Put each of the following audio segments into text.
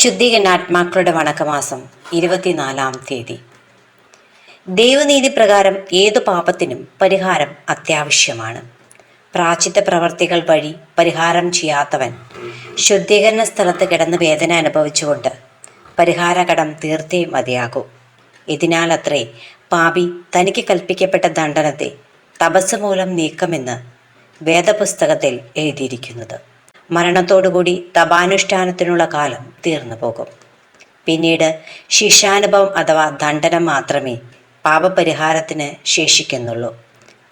ശുദ്ധീകരണാത്മാക്കളുടെ വണക്കമാസം ഇരുപത്തിനാലാം തീയതി. ദൈവനീതി പ്രകാരം ഏതു പാപത്തിനും പരിഹാരം അത്യാവശ്യമാണ്. പ്രാചിത്ത പ്രവർത്തികൾ വഴി പരിഹാരം ചെയ്യാത്തവൻ ശുദ്ധീകരണ സ്ഥലത്ത് കിടന്ന് വേദന അനുഭവിച്ചുകൊണ്ട് പരിഹാര കടം തീർത്തേ മതിയാകൂ. ഇതിനാൽ അത്രേ പാപി തനിക്ക് കൽപ്പിക്കപ്പെട്ട ദണ്ഡനത്തെ തപസ് മൂലം നീക്കമെന്ന് വേദപുസ്തകത്തിൽ എഴുതിയിരിക്കുന്നത്. മരണത്തോടുകൂടി തപാനുഷ്ഠാനത്തിനുള്ള കാലം തീർന്നു പോകും. പിന്നീട് ശിക്ഷാനുഭവം അഥവാ ദണ്ഡനം മാത്രമേ പാപപരിഹാരത്തിന് ശേഷിക്കുന്നുള്ളൂ.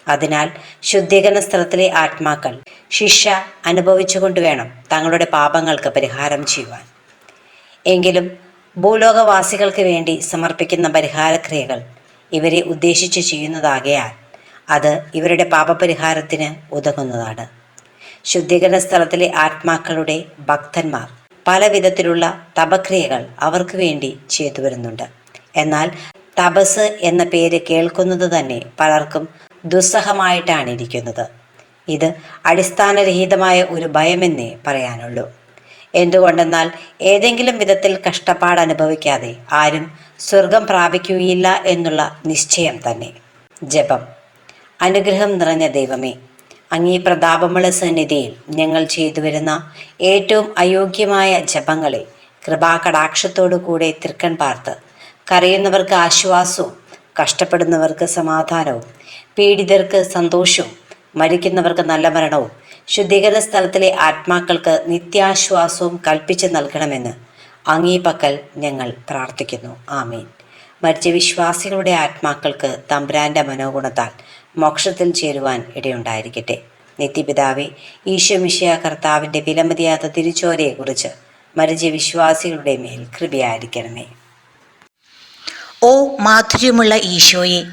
അതിനാൽ ശുദ്ധീകരണ സ്ഥലത്തിലെ ആത്മാക്കൾ ശിക്ഷ അനുഭവിച്ചുകൊണ്ട് വേണം തങ്ങളുടെ പാപങ്ങൾക്ക് പരിഹാരം ചെയ്യുവാൻ. എങ്കിലും ഭൂലോകവാസികൾക്ക് വേണ്ടി സമർപ്പിക്കുന്ന പരിഹാരക്രിയകൾ ഇവരെ ഉദ്ദേശിച്ച് ചെയ്യുന്നതാകയാൽ അത് ഇവരുടെ പാപപരിഹാരത്തിന് ഉതകുന്നതാണ്. ശുദ്ധീകരണ സ്ഥലത്തിലെ ആത്മാക്കളുടെ ഭക്തന്മാർ. പല വിധത്തിലുള്ള തപക്രിയകൾ അവർക്ക് വേണ്ടി ചെയ്തു വരുന്നുണ്ട്. എന്നാൽ തപസ് എന്ന പേര് കേൾക്കുന്നത് തന്നെ പലർക്കും ദുസ്സഹമായിട്ടാണ് ഇരിക്കുന്നത്. ഇത് അടിസ്ഥാനരഹിതമായ ഒരു ഭയമെന്നേ പറയാനുള്ളൂ. എന്തുകൊണ്ടെന്നാൽ ഏതെങ്കിലും വിധത്തിൽ കഷ്ടപ്പാട് അനുഭവിക്കാതെ ആരും സ്വർഗം പ്രാപിക്കുകയില്ല എന്നുള്ള നിശ്ചയം തന്നെ. ജപം. അനുഗ്രഹം നിറഞ്ഞ ദൈവമേ അങ്ങീ പ്രതാപമുള്ള സന്നിധിയിൽ ഞങ്ങൾ ചെയ്തു വരുന്ന ഏറ്റവും അയോഗ്യമായ ജപങ്ങളെ കൃപാകടാക്ഷത്തോടു കൂടെ തൃക്കൺ പാർത്ത് കരയുന്നവർക്ക് ആശ്വാസവും കഷ്ടപ്പെടുന്നവർക്ക് സമാധാനവും പീഡിതർക്ക് സന്തോഷവും മരിക്കുന്നവർക്ക് നല്ല മരണവും ശുദ്ധീകരണ സ്ഥലത്തിലെ ആത്മാക്കൾക്ക് നിത്യാശ്വാസവും കൽപ്പിച്ചു നൽകണമെന്ന് അങ്ങീ പക്കൽ ഞങ്ങൾ പ്രാർത്ഥിക്കുന്നു. ആമീൻ. മരിച്ച വിശ്വാസികളുടെ ആത്മാക്കൾക്ക് തമ്പുരാന്റെ മനോഗുണത്താൽ മോക്ഷത്തിൽ ചേരുവാൻ ഇടയുണ്ടായിരിക്കട്ടെ. നിത്യപിതാവെ ഈശ്വമിഷ്യ കർത്താവിന്റെ വിലമതിയാത്ത തിരിച്ചോരയെക്കുറിച്ച് മരിച്ച വിശ്വാസികളുടെ മേൽ കൃപയായിരിക്കണമേ. ഓ മാധുര്യമുള്ള ഈശോയെ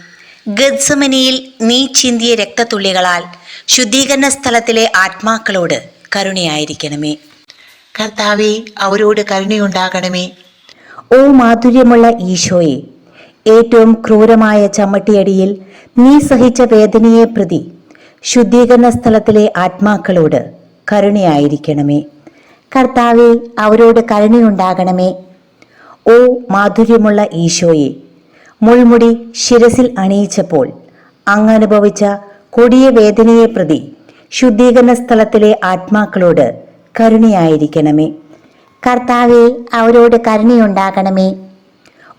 ഗദ്സമനിയിൽ നീ ചിന്തിയ രക്തത്തുള്ളികളാൽ ശുദ്ധീകരണ സ്ഥലത്തിലെ ആത്മാക്കളോട് കരുണയായിരിക്കണമേ. കർത്താവെ അവരോട് കരുണയുണ്ടാകണമേ. ഓ മാധുര്യമുള്ള ഈശോയെ ഏറ്റവും ക്രൂരമായ ചമ്മട്ടിയടിയിൽ നീ സഹിച്ച വേദനയെ പ്രതി ശുദ്ധീകരണ സ്ഥലത്തിലെ ആത്മാക്കളോട് കരുണയായിരിക്കണമേ. കർത്താവെ അവരോട് കരുണയുണ്ടാകണമേ. ഓ മാധുര്യമുള്ള ഈശോയെ മുൾമുടി ശിരസിൽ അണിയിച്ചപ്പോൾ അങ്ങനുഭവിച്ച കൊടിയ വേദനയെ പ്രതി ശുദ്ധീകരണ സ്ഥലത്തിലെ ആത്മാക്കളോട് കരുണയായിരിക്കണമേ. കർത്താവെ അവരോട് കരുണയുണ്ടാകണമേ.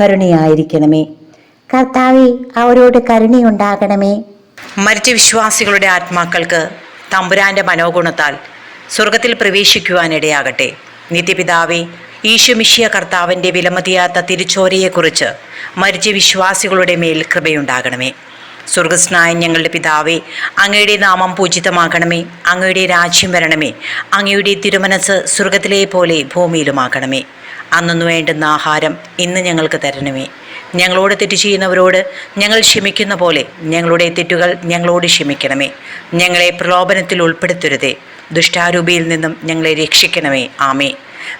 കരുണയായിരിക്കണമേ. കർത്താവെ അവരോട് കരുണയുണ്ടാകണമേ. മരിച്ച വിശ്വാസികളുടെ ആത്മാക്കൾക്ക് തമ്പുരാന്റെ മനോഗുണത്താൽ സ്വർഗത്തിൽ പ്രവേശിക്കുവാനിടയാകട്ടെ. നിത്യപിതാവേ ഈശോമിഷിയ കർത്താവിന്റെ വിലമതിയാത്ത തിരിച്ചോരയെക്കുറിച്ച് മരിച്ച വിശ്വാസികളുടെ മേൽ കൃപയുണ്ടാകണമേ. സ്വർഗസ്നായ ഞങ്ങളുടെ പിതാവേ അങ്ങയുടെ നാമം പൂജിതമാകണമേ അങ്ങയുടെ രാജ്യം വരണമേ അങ്ങയുടെ തിരുമനസ് സ്വർഗത്തിലെ പോലെ ഭൂമിയിലുമാകണമേ. അന്നു വേണ്ടുന്ന ആഹാരം ഇന്ന് ഞങ്ങൾക്ക് തരണമേ. ഞങ്ങളോട് തെറ്റ് ചെയ്യുന്നവരോട് ഞങ്ങൾ ക്ഷമിക്കുന്ന പോലെ ഞങ്ങളുടെ തെറ്റുകൾ ഞങ്ങളോട് ക്ഷമിക്കണമേ. ഞങ്ങളെ പ്രലോഭനത്തിൽ ഉൾപ്പെടുത്തരുതേ. ദുഷ്ടാരൂപിയിൽ നിന്നും ഞങ്ങളെ രക്ഷിക്കണമേ. ആമേ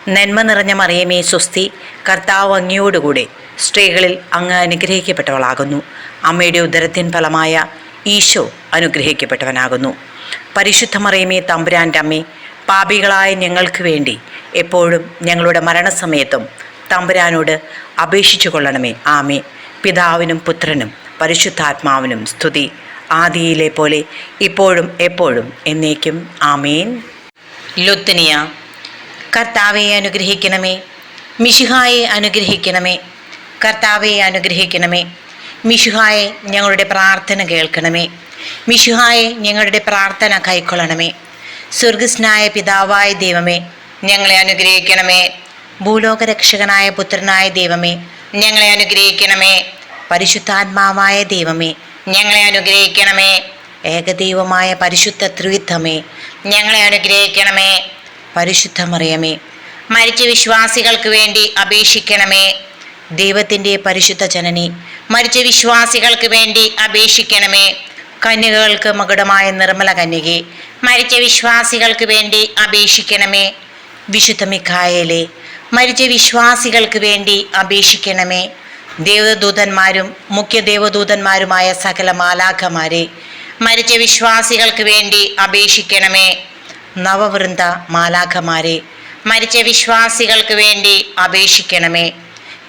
നന്മ നിറഞ്ഞ മറിയമേ സ്വസ്തി. കർത്താവ് അങ്ങയോടുകൂടെ സ്ത്രീകളിൽ അങ്ങ് അനുഗ്രഹിക്കപ്പെട്ടവളാകുന്നു. അമ്മയുടെ ഉദരത്തിൻ ഫലമായ ഈശോ അനുഗ്രഹിക്കപ്പെട്ടവനാകുന്നു. പരിശുദ്ധ മറിയമേ തമ്പുരാന്റെ അമ്മേ പാപികളായ ഞങ്ങൾക്ക് വേണ്ടി എപ്പോഴും ഞങ്ങളുടെ മരണസമയത്തും തമ്പുരാനോട് അപേക്ഷിച്ചു കൊള്ളണമേ. ആമേ പിതാവിനും പുത്രനും പരിശുദ്ധാത്മാവിനും സ്തുതി. ആദിയിലെ പോലെ ഇപ്പോഴും എപ്പോഴും എന്നേക്കും. ആമേൻ. ലുത്തനിയ കർത്താവെ അനുഗ്രഹിക്കണമേ. മിഷിഹായെ അനുഗ്രഹിക്കണമേ. കർത്താവെ അനുഗ്രഹിക്കണമേ. മിശുഹായെ ഞങ്ങളുടെ പ്രാർത്ഥന കേൾക്കണമേ. മിശുഹായെ ഞങ്ങളുടെ പ്രാർത്ഥന കൈക്കൊള്ളണമേ. സ്വർഗസ്നായ പിതാവായ ദൈവമേ ഞങ്ങളെ അനുഗ്രഹിക്കണമേ. ഭൂലോകരക്ഷകനായ പുത്രനായ ദൈവമേ ഞങ്ങളെ അനുഗ്രഹിക്കണമേ. പരിശുദ്ധാത്മാവായ ദൈവമേ ഞങ്ങളെ അനുഗ്രഹിക്കണമേ. ഏകദൈവമായ പരിശുദ്ധ ത്രിവിധമേ ഞങ്ങളെ അനുഗ്രഹിക്കണമേ. പരിശുദ്ധമറിയമേ മരിച്ച വിശ്വാസികൾക്ക് വേണ്ടി അപേക്ഷിക്കണമേ. ദൈവത്തിന്റെ പരിശുദ്ധ ജനനി മരിച്ച വിശ്വാസികൾക്ക് വേണ്ടി അപേക്ഷിക്കണമേ. കന്യകകൾക്ക് മകുടമായ നിർമ്മല കന്യകെ മരിച്ച വിശ്വാസികൾക്ക് വേണ്ടി അപേക്ഷിക്കണമേ. വിശുദ്ധ മിഖായേലെ മരിച്ച വിശ്വാസികൾക്ക് വേണ്ടി അപേക്ഷിക്കണമേ. ദേവദൂതന്മാരും മുഖ്യ ദേവദൂതന്മാരുമായ സകല മാലാഖമാരെ മരിച്ച വിശ്വാസികൾക്ക് വേണ്ടി അപേക്ഷിക്കണമേ. നവവൃന്ദ മാലാഖമാരെ മരിച്ച വിശ്വാസികൾക്ക് വേണ്ടി അപേക്ഷിക്കണമേ.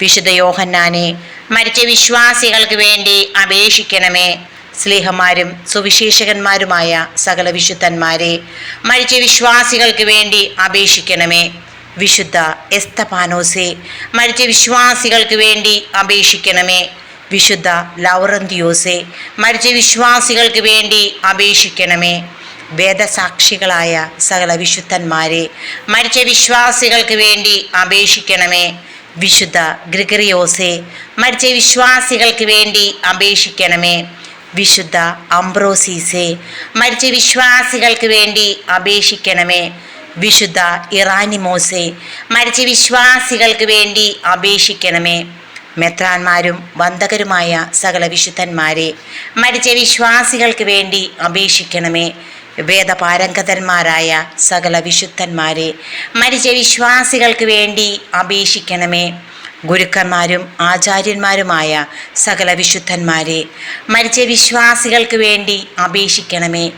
വിശുദ്ധ യോഹന്നാനെ മരിച്ച വിശ്വാസികൾക്ക് വേണ്ടി അപേക്ഷിക്കണമേ. സ്നേഹന്മാരും സുവിശേഷകന്മാരുമായ സകല വിശുദ്ധന്മാരെ മരിച്ച വിശ്വാസികൾക്ക് വേണ്ടി അപേക്ഷിക്കണമേ. വിശുദ്ധ എസ്തപാനോസെ മരിച്ച വിശ്വാസികൾക്ക് വേണ്ടി അപേക്ഷിക്കണമേ. വിശുദ്ധ ലൗറന്തിയോസെ മരിച്ച വിശ്വാസികൾക്ക് വേണ്ടി അപേക്ഷിക്കണമേ. വേദസാക്ഷികളായ സകല വിശുദ്ധന്മാരെ മരിച്ച വിശ്വാസികൾക്ക് വേണ്ടി അപേക്ഷിക്കണമേ. വിശുദ്ധ ഗ്രിഗറിയോസെ മരിച്ച വിശ്വാസികൾക്ക് വേണ്ടി അപേക്ഷിക്കണമേ. വിശുദ്ധ അംബ്രോസീസെ മരിച്ച വിശ്വാസികൾക്ക് വേണ്ടി അപേക്ഷിക്കണമേ. വിശുദ്ധ ഇറാനിമോസെ മരിച്ച വിശ്വാസികൾക്ക് വേണ്ടി അപേക്ഷിക്കണമേ. മെത്രാന്മാരും വന്ദകരുമായ സകല വിശുദ്ധന്മാരെ മരിച്ച വിശ്വാസികൾക്ക് വേണ്ടി അപേക്ഷിക്കണമേ. വേദപാരംഗതന്മാരായ സകല വിശുദ്ധന്മാരെ മരിച്ച വിശ്വാസികൾക്ക് വേണ്ടി അപേക്ഷിക്കണമേ. ഗുരുക്കന്മാരും ആചാര്യന്മാരുമായ സകല വിശുദ്ധന്മാരെ മരിച്ച വിശ്വാസികൾക്ക് വേണ്ടി അപേക്ഷിക്കണമേ.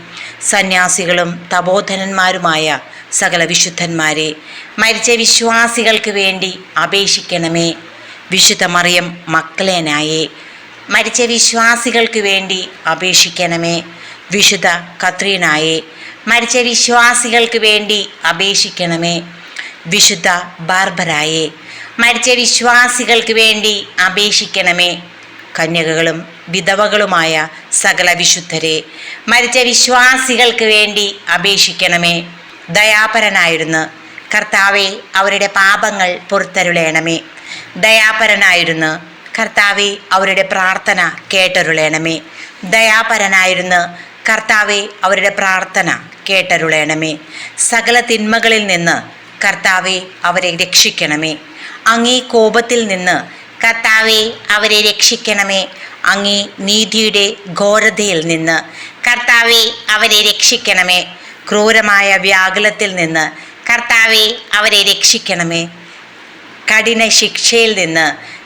സന്യാസികളും തപോധനന്മാരുമായ സകല വിശുദ്ധന്മാരെ മരിച്ച വിശ്വാസികൾക്ക് വേണ്ടി അപേക്ഷിക്കണമേ. വിശുദ്ധ മറിയം മക്കളേനായേ മരിച്ച വിശ്വാസികൾക്ക് വേണ്ടി അപേക്ഷിക്കണമേ. വിശുദ്ധ കത്രീനായെ മരിച്ച വിശ്വാസികൾക്ക് വേണ്ടി അപേക്ഷിക്കണമേ. വിശുദ്ധ ബാർബരായെ മരിച്ച വിശ്വാസികൾക്ക് വേണ്ടി അപേക്ഷിക്കണമേ. കന്യകകളും വിധവകളുമായ സകല വിശുദ്ധരെ മരിച്ച വിശ്വാസികൾക്ക് വേണ്ടി അപേക്ഷിക്കണമേ. ദയാപരനായിരുന്നു കർത്താവെ അവരുടെ പാപങ്ങൾ പുറത്തരുളേണമേ. ദയാപരനായിരുന്നു കർത്താവെ അവരുടെ പ്രാർത്ഥന കേട്ടരുളേണമേ. ദയാപരനായിരുന്നു കർത്താവെ അവരുടെ പ്രാർത്ഥന കേട്ടരുളയണമേ സകല തിന്മകളിൽ നിന്ന് കർത്താവെ അവരെ രക്ഷിക്കണമേ. അങ്ങേ കോപത്തിൽ നിന്ന് കർത്താവെ അവരെ രക്ഷിക്കണമേ. അങ്ങേ നീതിയുടെ ഘോരതയിൽ നിന്ന് കർത്താവെ അവരെ രക്ഷിക്കണമേ. ക്രൂരമായ വ്യാകുലത്തിൽ നിന്ന് കർത്താവെ അവരെ രക്ഷിക്കണമേ. കഠിന ശിക്ഷയിൽ നിന്ന്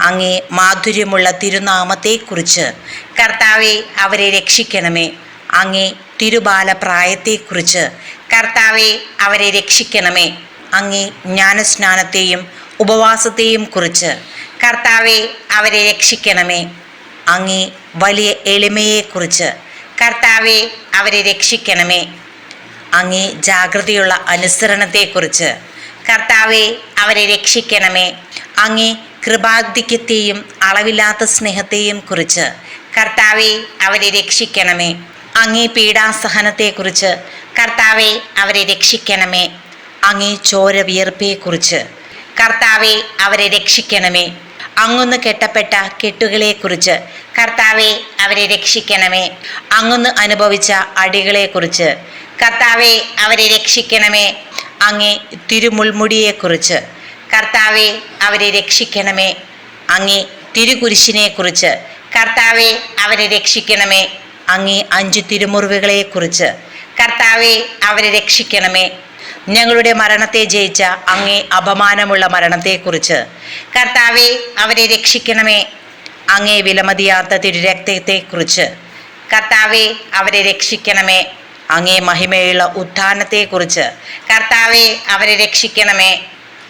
അങ്ങേ മാധുര്യമുള്ള തിരുനാമത്തെക്കുറിച്ച്. കർത്താവെ അവരെ രക്ഷിക്കണമേ. അങ്ങേ തിരുബാല പ്രായത്തെക്കുറിച്ച് കർത്താവെ അവരെ രക്ഷിക്കണമേ. അങ്ങേ ജ്ഞാനസ്നാനത്തെയും ഉപവാസത്തെയും കുറിച്ച്. കർത്താവെ അവരെ രക്ഷിക്കണമേ. അങ്ങേ വലിയ എളിമയെക്കുറിച്ച്. കർത്താവെ അവരെ രക്ഷിക്കണമേ. അങ്ങേ ജാഗ്രതയുള്ള അനുസരണത്തെക്കുറിച്ച്. കർത്താവെ അവരെ രക്ഷിക്കണമേ. അങ്ങേ കൃപാധിക്യത്തെയും അളവില്ലാത്ത സ്നേഹത്തെയും കുറിച്ച് കർത്താവെ അവരെ രക്ഷിക്കണമേ. അങ്ങേ പീഡാസഹനത്തെക്കുറിച്ച് കർത്താവെ അവരെ രക്ഷിക്കണമേ. അങ്ങേ ചോര വിയർപ്പയെക്കുറിച്ച് കർത്താവെ അവരെ രക്ഷിക്കണമേ. അങ്ങൊന്ന് കെട്ടപ്പെട്ട കെട്ടുകളെക്കുറിച്ച് കർത്താവെ അവരെ രക്ഷിക്കണമേ. അങ്ങൊന്ന് അനുഭവിച്ച അടികളെക്കുറിച്ച് കർത്താവെ അവരെ രക്ഷിക്കണമേ. അങ്ങേ തിരുമുൾമുടിയെക്കുറിച്ച് കർത്താവെ അവരെ രക്ഷിക്കണമേ. അങ്ങേ തിരുകുരിശിനെക്കുറിച്ച്. കർത്താവെ അവരെ രക്ഷിക്കണമേ. അങ്ങേ അഞ്ചു തിരുമുറിവുകളെക്കുറിച്ച്. കർത്താവെ അവരെ രക്ഷിക്കണമേ. ഞങ്ങളുടെ മരണത്തെ ജയിച്ച അങ്ങേ അപമാനമുള്ള മരണത്തെക്കുറിച്ച്. കർത്താവെ അവരെ രക്ഷിക്കണമേ. അങ്ങേ വിലമതിയാത്ത തിരുരക്തത്തെക്കുറിച്ച്. കർത്താവെ അവരെ രക്ഷിക്കണമേ. അങ്ങേ മഹിമയുള്ള ഉത്ഥാനത്തെക്കുറിച്ച്. കർത്താവെ അവരെ രക്ഷിക്കണമേ.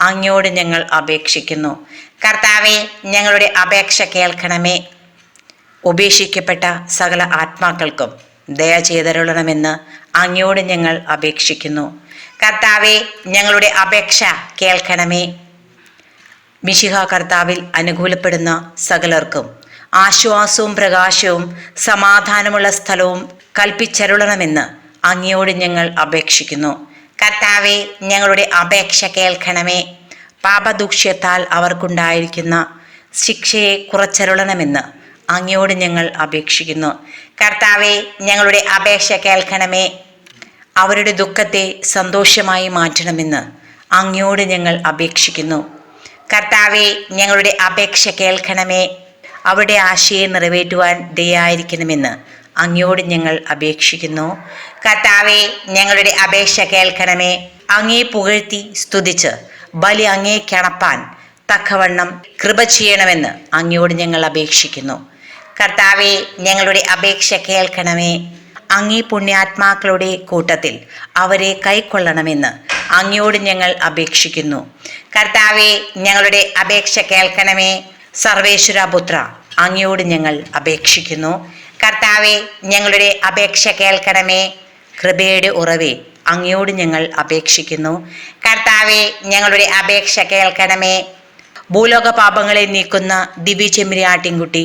അങ്ങയോട് ഞങ്ങൾ അപേക്ഷിക്കുന്നു. കർത്താവെ ഞങ്ങളുടെ അപേക്ഷ കേൾക്കണമേ. ഉപേക്ഷിക്കപ്പെട്ട സകല ആത്മാക്കൾക്കും ദയ ചെയ്തരുളണമെന്ന് അങ്ങയോട് ഞങ്ങൾ അപേക്ഷിക്കുന്നു. കർത്താവെ ഞങ്ങളുടെ അപേക്ഷ കേൾക്കണമേ. മിശിഹ കർത്താവിൽ അനുകൂലപ്പെടുന്ന സകലർക്കും ആശ്വാസവും പ്രകാശവും സമാധാനമുള്ള സ്ഥലവും കൽപ്പിച്ചരുളണമെന്ന് അങ്ങയോട് ഞങ്ങൾ അപേക്ഷിക്കുന്നു. കർത്താവെ ഞങ്ങളുടെ അപേക്ഷ കേൾക്കണമേ. പാപദൂക്ഷ്യത്താൽ അവർക്കുണ്ടായിരിക്കുന്ന ശിക്ഷയെ കുറച്ചരുളണമെന്ന് അങ്ങയോട് ഞങ്ങൾ അപേക്ഷിക്കുന്നു. കർത്താവെ ഞങ്ങളുടെ അപേക്ഷ കേൾക്കണമേ. അവരുടെ ദുഃഖത്തെ സന്തോഷമായി മാറ്റണമെന്ന് അങ്ങയോട് ഞങ്ങൾ അപേക്ഷിക്കുന്നു. കർത്താവെ ഞങ്ങളുടെ അപേക്ഷ കേൾക്കണമേ. അവരുടെ ആശയെ നിറവേറ്റുവാൻ ദയായിരിക്കണമെന്ന് അങ്ങയോട് ഞങ്ങൾ അപേക്ഷിക്കുന്നു. കർത്താവെ ഞങ്ങളുടെ അപേക്ഷ കേൾക്കണമേ. അങ്ങേ പുകഴ്ത്തി സ്തുതിച്ച്. ബലി അങ്ങേ കിണപ്പാൻ തക്കവണ്ണം കൃപ ചെയ്യണമെന്ന് അങ്ങയോട് ഞങ്ങൾ അപേക്ഷിക്കുന്നു. കർത്താവെ ഞങ്ങളുടെ അപേക്ഷ കേൾക്കണമേ. അങ്ങേ പുണ്യാത്മാക്കളുടെ കൂട്ടത്തിൽ അവരെ കൈക്കൊള്ളണമെന്ന് അങ്ങയോട് ഞങ്ങൾ അപേക്ഷിക്കുന്നു. കർത്താവെ ഞങ്ങളുടെ അപേക്ഷ കേൾക്കണമേ. സർവേശ്വര പുത്ര അങ്ങയോട് ഞങ്ങൾ അപേക്ഷിക്കുന്നു. കർത്താവെ ഞങ്ങളുടെ അപേക്ഷ കേൾക്കണമേ. കൃപയുടെ ഉറവേ അങ്ങയോട് ഞങ്ങൾ അപേക്ഷിക്കുന്നു. കർത്താവെ ഞങ്ങളുടെ അപേക്ഷ കേൾക്കണമേ. ഭൂലോക പാപങ്ങളെ നീക്കുന്ന ദിവ്യ ചെമ്മിരിയാട്ടിൻകുട്ടി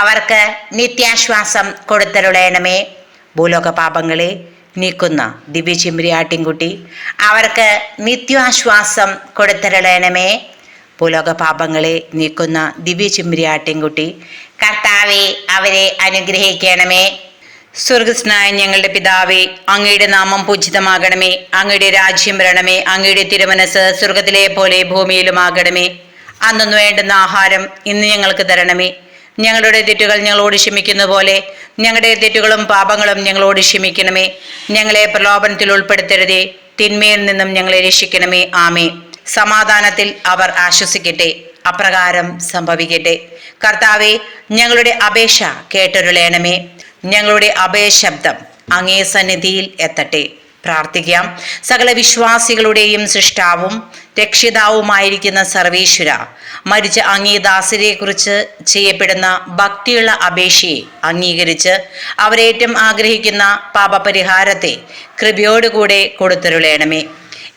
അവർക്ക് നിത്യാശ്വാസം കൊടുത്തരുളയണമേ ഭൂലോക പാപങ്ങളെ നീക്കുന്ന ദിവ്യ ചെമ്മിരിയാട്ടിൻകുട്ടി അവർക്ക് നിത്യാശ്വാസം കൊടുത്തരുളയണമേ ഭൂലോക പാപങ്ങളെ നീക്കുന്ന ദിവ്യ ചെമ്മിരിയാട്ടിൻകുട്ടി കർത്താവെ അവരെ അനുഗ്രഹിക്കണമേ. സ്വർഗസ്നായ ഞങ്ങളുടെ പിതാവേ അങ്ങയുടെ നാമം പൂജിതമാകണമേ. അങ്ങയുടെ രാജ്യം വരണമേ. അങ്ങയുടെ തിരുമനസ് സ്വർഗത്തിലെ പോലെ ഭൂമിയിലുമാകണമേ. അന്നൊന്നു വേണ്ടുന്ന ആഹാരം ഇന്ന് ഞങ്ങൾക്ക് തരണമേ. ഞങ്ങളുടെ തെറ്റുകൾ ഞങ്ങളോട് ക്ഷമിക്കുന്ന പോലെ ഞങ്ങളുടെ തെറ്റുകളും പാപങ്ങളും ഞങ്ങളോട് ക്ഷമിക്കണമേ. ഞങ്ങളെ പ്രലോഭനത്തിൽ ഉൾപ്പെടുത്തരുതേ. തിന്മയിൽ നിന്നും ഞങ്ങളെ രക്ഷിക്കണമേ. ആമേ സമാധാനത്തിൽ അവർ ആശ്വസിക്കട്ടെ അപ്രകാരം സംഭവിക്കട്ടെ. കർത്താവെ ഞങ്ങളുടെ അപേക്ഷ കേട്ടൊരുളയണമേ ഞങ്ങളുടെ അഭയശബ്ദം അങ്ങേ സന്നിധിയിൽ എത്തട്ടെ. പ്രാർത്ഥിക്കാം. സകല വിശ്വാസികളുടെയും സൃഷ്ടാവും രക്ഷിതാവുമായിരിക്കുന്ന സർവേശ്വര മരിച്ച അങ്ങേ ദാസരെ കുറിച്ച് ചെയ്യപ്പെടുന്ന ഭക്തിയുള്ള അപേക്ഷയെ അംഗീകരിച്ച് അവരേറ്റം ആഗ്രഹിക്കുന്ന പാപപരിഹാരത്തെ കൃപയോടുകൂടെ കൊടുത്തരുളയണമേ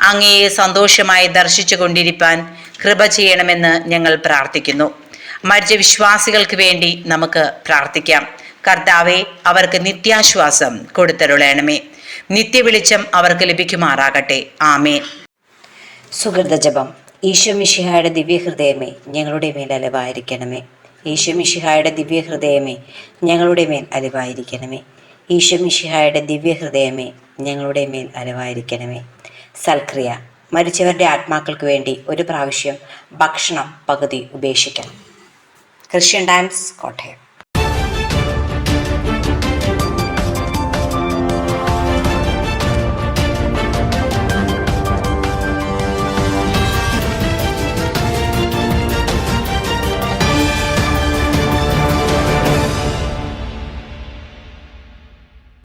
അങ്ങയെ സന്തോഷമായി ദർശിച്ചു കൊണ്ടിരിപ്പാൻ കൃപ ചെയ്യണമെന്ന് ഞങ്ങൾ പ്രാർത്ഥിക്കുന്നു. മരിച്ച വിശ്വാസികൾക്ക് വേണ്ടി നമുക്ക് പ്രാർത്ഥിക്കാം. കർത്താവെ അവർക്ക് നിത്യാശ്വാസം കൊടുത്തരുളയണമേ നിത്യവെളിച്ചം അവർക്ക് ലഭിക്കുമാറാകട്ടെ. ആമേ സുഹൃത ജപം ഈശോ മിശിഹായുടെ ദിവ്യഹൃദയമേ ഞങ്ങളുടെ മേൽ അലവായിരിക്കണമേ. ഈശോ മിശിഹായുടെ ദിവ്യഹൃദയമേ ഞങ്ങളുടെ മേൽ അലവായിരിക്കണമേ. ഈശോ മിശിഹായുടെ ദിവ്യഹൃദയമേ ഞങ്ങളുടെ മേൽ അലവായിരിക്കണമേ. സൽക്രിയ. മരിച്ചവരുടെ ആത്മാക്കൾക്ക് വേണ്ടി ഒരു പ്രാവശ്യം ഭക്ഷണം പകുതി ഉപേക്ഷിക്കണം. Christian Times Kottayam.